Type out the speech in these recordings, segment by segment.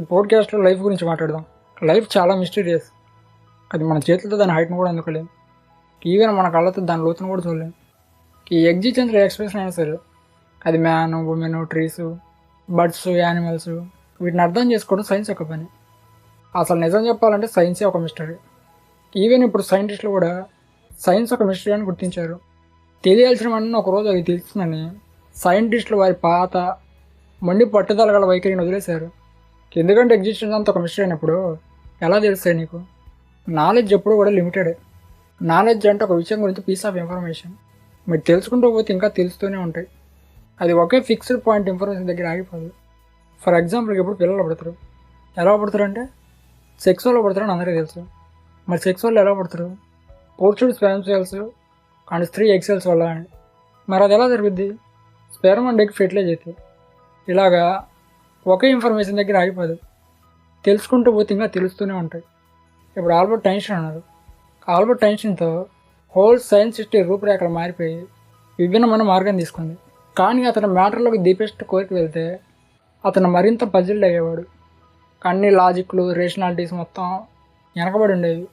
ఈ పోడ్కాస్ట్లో లైఫ్ గురించి మాట్లాడదాం. లైఫ్ చాలా మిస్టీరియస్ అది మన చేతులతో దాని హైట్ను కూడా అందుకోలేం ఈవెన్ మన కళ్ళతో దాని లోతును కూడా చూడలేం. ఈ ఎగ్జిస్టెన్స్ ఎక్స్ప్రెషన్ అయినా సరే అది man women trees birds animals వీటిని అర్థం చేసుకోవడం సైన్స్ యొక్క పని. అసలు నిజం చెప్పాలంటే సైన్సే ఒక మిస్టరీ ఈవెన్ ఇప్పుడు సైంటిస్టులు కూడా సైన్స్ ఒక మిస్టరీ అని గుర్తించారు. తెలియాల్సినవన్నీ ఒకరోజు అది తెలుస్తుందని సైంటిస్టులు వారి పాత మొండి పట్టుదల గల వైఖరిని వదిలేశారు. ఎందుకంటే ఎగ్జిస్టెన్స్ అంత ఒక మిస్టర్ అయినప్పుడు ఎలా తెలుస్తాయి నీకు? నాలెడ్జ్ ఎప్పుడు కూడా లిమిటెడే నాలెడ్జ్ అంటే ఒక విషయం గురించి పీస్ ఆఫ్ ఇన్ఫర్మేషన్ మీరు తెలుసుకుంటూ పోతే ఇంకా తెలుస్తూనే ఉంటాయి. అది ఒకే ఫిక్స్డ్ పాయింట్ ఇన్ఫర్మేషన్ దగ్గర ఆగిపోదు. ఫర్ ఎగ్జాంపుల్కి ఎప్పుడు పిల్లలు పడతారు. ఎలా పడతారు అంటే సెక్స్ పడతారో అని అందరికీ తెలుసు. మరి సెక్స్ వాళ్ళు ఎలా పడతారు? పోర్చుడ్ స్పామ్ సెల్స్ అండ్ స్త్రీ ఎక్సెల్స్ వల్ల అని. మరి అది ఎలా జరుగుద్ది? స్పెర్మ్ అండ్ ఎగ్ ఫెర్టిలైజ్ అయితే ఇలాగా ఒకే ఇన్ఫర్మేషన్ దగ్గర ఆగిపోదు. తెలుసుకుంటూ పోతే ఇంకా తెలుస్తూనే ఉంటాయి. ఇప్పుడు ఆల్బర్ట్ టెన్షన్ అన్నారు ఆల్బర్ట్ టెన్షన్తో హోల్ సైన్స్ హిస్టరీ రూపురేఖలు మారిపోయి విభిన్నమైన మార్గం తీసుకుంది. కానీ అతని మ్యాటర్లోకి డీపెస్ట్ కోరికి వెళ్తే అతను మరింత పజిల్డ్ అయ్యేవాడు. అన్ని లాజిక్లు రేషనాలిటీస్ మొత్తం వెనకబడి ఉండేవి.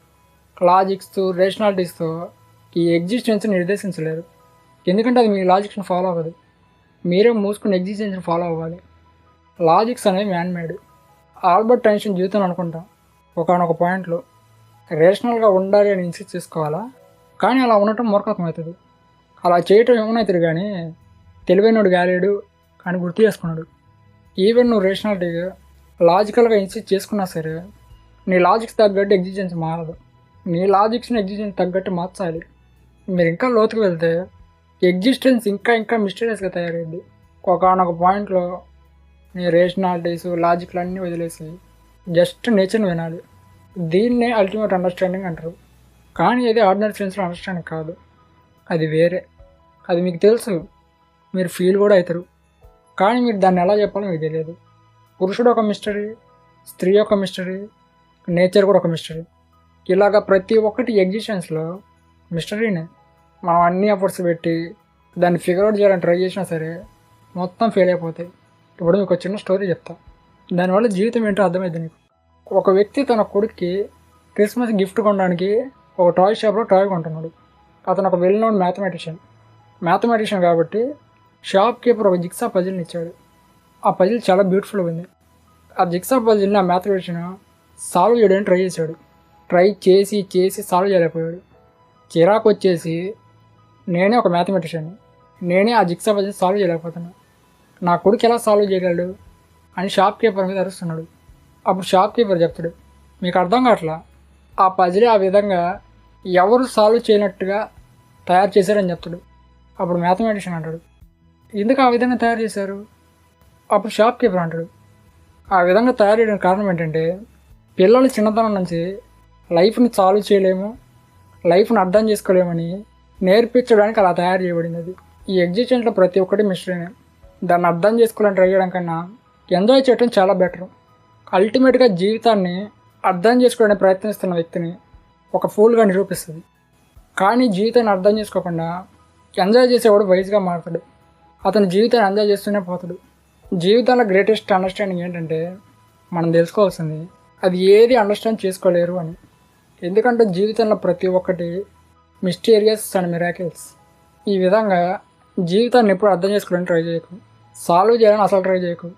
లాజిక్స్ రేషనాలిటీస్తో ఈ ఎగ్జిస్టెన్స్ని నిర్దేశించలేరు. ఎందుకంటే అది మీ లాజిక్స్ని ఫాలో అవ్వదు. మీరే మూసుకుని ఎగ్జిస్టెన్స్ని ఫాలో అవ్వాలి. లాజిక్స్ అనేవి మ్యాన్ మేడ్ ఆల్బర్ట్ టెన్షన్ జీవితం అనుకుంటాం. ఒకనొక పాయింట్లో రేషనల్గా ఉండాలి అని ఇన్సిస్ట్ చేసుకోవాలా? కానీ అలా ఉండటం మూర్ఖత్వం అవుతుంది అలా చేయటం ఏమనవుతుంది కానీ తెలివైనడు గాలేడు అని గుర్తు చేసుకున్నాడు. ఈవెన్ నువ్వు రేషనాలిటీగా లాజికల్గా ఇన్సిస్ట్ చేసుకున్నా సరే నీ లాజిక్స్ తగ్గట్టు ఎగ్జిజెన్స్ మారదు. నీ లాజిక్స్ని ఎగ్జిజెన్స్ తగ్గట్టు మార్చాలి. మీరు ఇంకా లోతుకు వెళ్తే ఎగ్జిస్టెన్స్ ఇంకా ఇంకా మిస్టీరియస్గా తయారైంది ఒకనొక పాయింట్లో నీ రేషనాలిటీస్ లాజిక్లు అన్నీ వదిలేసి జస్ట్ నేచర్ని వినాలి. దీన్నే అల్టిమేట్ అండర్స్టాండింగ్ అంటారు. కానీ అది ఆర్డినరీ ఫ్రెండ్స్లో అండర్స్టాండింగ్ కాదు. అది వేరే. అది మీకు తెలుసు. మీరు ఫీల్ కూడా అవుతారు. కానీ మీరు దాన్ని ఎలా చెప్పాలో మీకు తెలియదు. పురుషుడు ఒక మిస్టరీ స్త్రీ ఒక మిస్టరీ నేచర్ కూడా ఒక మిస్టరీ ఇలాగ ప్రతి ఒక్కటి ఎగ్జిషన్స్లో మిస్టరీనే మనం అన్ని ఎఫర్ట్స్ పెట్టి దాన్ని ఫిగర్ అవుట్ చేయాలని ట్రై చేసినా సరే మొత్తం ఫెయిల్ అయిపోతాయి. ఇప్పుడు మీకు ఒక చిన్న స్టోరీ చెప్తా. దానివల్ల జీవితం ఏంటో అర్థమైంది నీకు? ఒక వ్యక్తి తన కొడుక్కి క్రిస్మస్ గిఫ్ట్ కొనడానికి ఒక టాయ్ షాప్లో టాయ్ కొంటున్నాడు. అతను ఒక వెల్ నోన్ మ్యాథమెటిషియన్ మ్యాథమెటిషియన్ కాబట్టి షాప్ కీపర్ ఒక జిక్సా పజిల్ని ఇచ్చాడు. ఆ పజిల్ చాలా బ్యూటిఫుల్గా ఉంది. ఆ జిక్సా పజిల్ని ఆ మ్యాథమెటిషియన్ సాల్వ్ చేయడానికి ట్రై చేశాడు. ట్రై చేసి చేసి సాల్వ్ చేయలేకపోయాడు. చిరాకు వచ్చేసి నేనే ఒక మ్యాథమెటిషియన్ నేనే ఆ జిక్సా పజిల్ సాల్వ్ చేయలేకపోతున్నాను నా కొడుకు ఎలా సాల్వ్ చేయగలడు అని షాప్ కీపర్ మీద అరుస్తున్నాడు. అప్పుడు షాప్ కీపర్ చెప్తాడు మీకు అర్థం కావట్లా? ఆ పజిలే ఆ విధంగా ఎవరు సాల్వ్ చేయనట్టుగా తయారు చేశారని చెప్తాడు. అప్పుడు మ్యాథమెటిషియన్ అంటాడు ఎందుకు ఆ విధంగా తయారు చేశారు? అప్పుడు షాప్ కీపర్ అంటాడు ఆ విధంగా తయారు చేయడానికి కారణం ఏంటంటే పిల్లలు చిన్నతనం నుంచి లైఫ్ని సాల్వ్ చేయలేము లైఫ్ని అర్థం చేసుకోలేమని నేర్పించడానికి అలా తయారు చేయబడింది ఈ ఎగ్జిస్టెన్స్లో ప్రతి ఒక్కటి మిస్టరీనే దాన్ని అర్థం చేసుకోవాలని ట్రై చేయడం కన్నా ఎంజాయ్ చేయడం చాలా బెటర్. అల్టిమేట్గా జీవితాన్ని అర్థం చేసుకోవడానికి ప్రయత్నిస్తున్న వ్యక్తిని ఒక ఫూల్గా నిరూపిస్తుంది. కానీ జీవితాన్ని అర్థం చేసుకోకుండా ఎంజాయ్ చేసేవాడు వయసుగా మారుతాడు. అతని జీవితాన్ని ఎంజాయ్ చేస్తూనే పోతాడు. జీవితంలో గ్రేటెస్ట్ అండర్స్టాండింగ్ ఏంటంటే మనం తెలుసుకోవాల్సింది అది ఏది అండర్స్టాండ్ చేసుకోలేరు అని. ఎందుకంటే జీవితంలో ప్రతి ఒక్కటి మిస్టీరియస్ అండ్ మిరాకిల్స్. ఈ విధంగా జీవితాన్ని ఎప్పుడు అర్థం చేసుకోవడానికి ట్రై చేయకు. సాల్వ్ చేయాలని అసలు ట్రై చేయకు.